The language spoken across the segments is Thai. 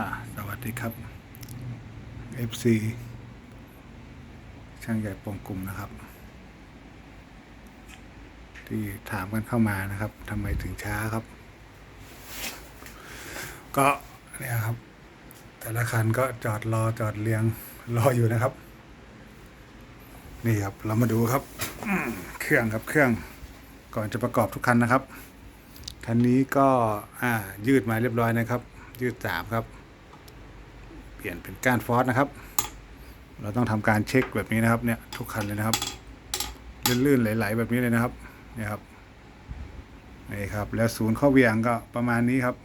อ่าสวัสดีครับ FC ช่างใหญ่ปองกลุ่มนะครับ ที่ถามกันเข้ามานะครับทำไมถึงช้าครับ ก็เนี่ยครับ แต่ละคันก็จอดรอจอดเรียงรออยู่นะครับ นี่ครับเรามาดูครับ เครื่องครับเครื่องก่อนจะประกอบทุกคันนะครับคันนี้ก็อ่ายืดมาเรียบร้อยนะครับ ยืดสามครับ เปลี่ยนเป็นก้านฟอสนะครับ เราต้องทำการเช็คแบบนี้นะครับเนี่ยทุกคันเลยนะครับลื่นๆไหลๆแบบนี้เลยนะครับเนี่ยครับนี่ครับ แล้วศูนย์ข้อเหวียงก็ประมาณนี้ครับ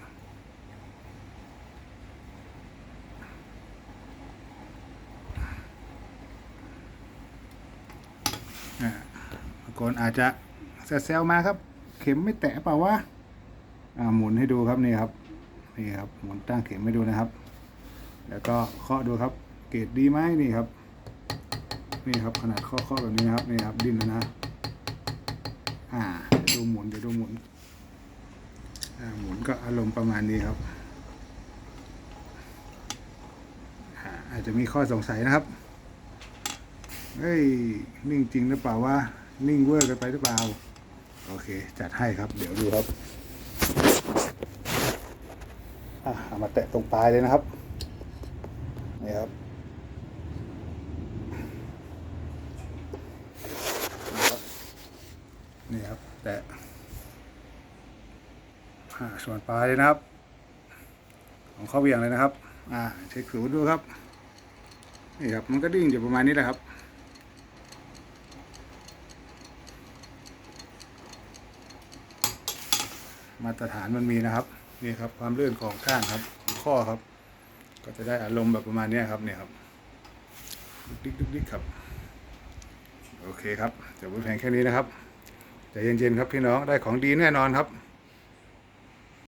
บางคนอาจจะแซวๆมาครับ เข็มไม่แตะเปล่าวะอ่าหมุนให้ดูครับนี่ครับนี่ครับหมุนตั้งเข็มให้ดูนะครับ แล้วก็เคาะดูครับ เกรดดีไหมนี่ครับ นี่ครับขนาดเคาะเคาะแบบนี้ครับนี่ครับดิ้นแล้วนะ อ่าดูหมุนเดี๋ยวดูหมุนอ่าหมุนก็อารมณ์ประมาณนี้ครับอาจจะมีข้อสงสัยนะครับเฮ้ยนิ่งจริงหรือเปล่าวะนิ่งเวอร์กันไปหรือเปล่า โอเค จัดให้ครับ เดี๋ยวดูครับอะเอามาแตะตรงปลายเลยนะครับ นี่ครับนะครับนี่ครับ แตะอ่าส่วนปลายเลยนะครับ ของข้อเวียงเลยนะครับ อ่าเช็คสูตดูครับ นี่ครับ มันก็ดิ้งอยู่ประมาณนี้แหละครับมาตรฐานมันมีนะครับ นี่ครับ ความลื่นของข้างครับของข้อครับ ก็จะได้อารมณ์แบบประมาณนี้ครับเนี่ยครับดุกดิกดุกดิกครับ โอเคครับจะพูดแพงแค่นี้นะครับใจเย็นๆครับพี่น้องได้ของดีแน่นอนครับ